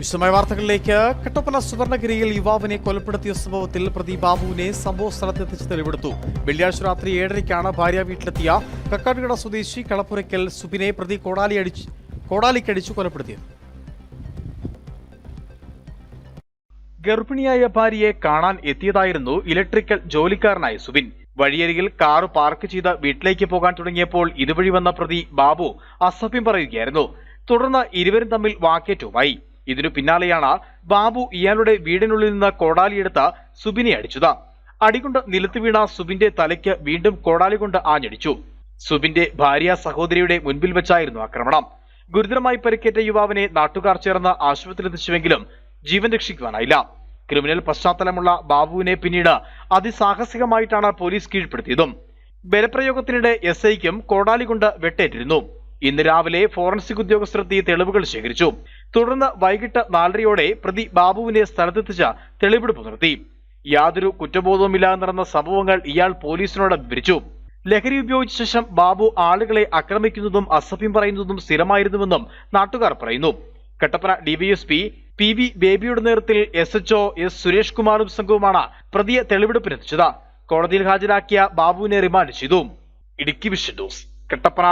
വിശദമായ വാർത്തകളിലേക്ക്. കട്ടപ്പന സുവർണഗിരിയിൽ യുവാവിനെ കൊലപ്പെടുത്തിയ സംഭവത്തിൽ പ്രതി ബാബുവിനെ സംഭവ സ്ഥലത്തെത്തിച്ച് തെളിവെടുത്തു. വെള്ളിയാഴ്ച രാത്രി ഏഴരയ്ക്കാണ് ഭാര്യ വീട്ടിലെത്തിയ കക്കാട്ടുകട സ്വദേശി കളപ്പുരയ്ക്കൽ സുബിനെ പ്രതി കോടാലി അടിച്ച് കോടാലിക്കടിച്ചു കൊലപ്പെടുത്തിയത്. ഗർഭിണിയായ ഭാര്യയെ കാണാൻ എത്തിയതായിരുന്നു ഇലക്ട്രിക്കൽ ജോലിക്കാരനായ സുബിൻ. വഴിയരികിൽ കാറ് പാർക്ക് ചെയ്ത് വീട്ടിലേക്ക് പോകാൻ തുടങ്ങിയപ്പോൾ ഇതുവഴി വന്ന പ്രതി ബാബു അസഭ്യം പറയുകയായിരുന്നു. തുടർന്ന് ഇരുവരും തമ്മിൽ വാക്കേറ്റവുമായി. ഇതിനു പിന്നാലെയാണ് ബാബു ഇയാളുടെ വീടിനുള്ളിൽ നിന്ന് കോടാലിയെടുത്ത് സുബിനെ അടിച്ചത്. അടികൊണ്ട് നിലത്ത് വീണ സുബിന്റെ തലയ്ക്ക് വീണ്ടും കോടാലി കൊണ്ട് ആഞ്ഞടിച്ചു. സുബിന്റെ ഭാര്യ സഹോദരിയുടെ മുൻപിൽ വെച്ചായിരുന്നു ആക്രമണം. ഗുരുതരമായി പരിക്കേറ്റ യുവാവിനെ നാട്ടുകാർ ചേർന്ന് ആശുപത്രിയിലെത്തിച്ചുവെങ്കിലും ജീവൻ രക്ഷിക്കുവാനായില്ല. ക്രിമിനൽ പശ്ചാത്തലമുള്ള ബാബുവിനെ പിന്നീട് അതിസാഹസികമായിട്ടാണ് പോലീസ് കീഴ്പ്പെടുത്തിയതും. ബലപ്രയോഗത്തിനിടെ എസ് ഐക്കും കോടാലി കൊണ്ട് വെട്ടേറ്റിരുന്നു. ഇന്ന് രാവിലെ ഫോറൻസിക് ഉദ്യോഗസ്ഥർ തെളിവുകൾ ശേഖരിച്ചു. തുടർന്ന് വൈകിട്ട് നാലരയോടെ പ്രതി ബാബുവിനെ സ്ഥലത്തെത്തിച്ച തെളിവെടുപ്പ് നടത്തി യാതൊരു കുറ്റബോധവുമില്ലാതെ നടന്ന സംഭവങ്ങൾ ഇയാൾ പോലീസിനോട് വിവരിച്ചു. ലഹരി ഉപയോഗിച്ച ശേഷം ബാബു ആളുകളെ ആക്രമിക്കുന്നതും അസഭ്യം പറയുന്നതും സ്ഥിരമായിരുന്നുവെന്നും നാട്ടുകാർ പറയുന്നു. കട്ടപ്പന ഡിവൈഎസ്പി പി വി ബേബിയുടെ നേതൃത്വത്തിൽ എസ് എച്ച്ഒ എസ് സുരേഷ് കുമാറും സംഘവുമാണ് പ്രതിയെ തെളിവെടുപ്പിനെത്തിച്ചത് കോടതിയിൽ ഹാജരാക്കിയ ബാബുവിനെ റിമാൻഡ് ചെയ്തു. Idukki vision news Kattappana.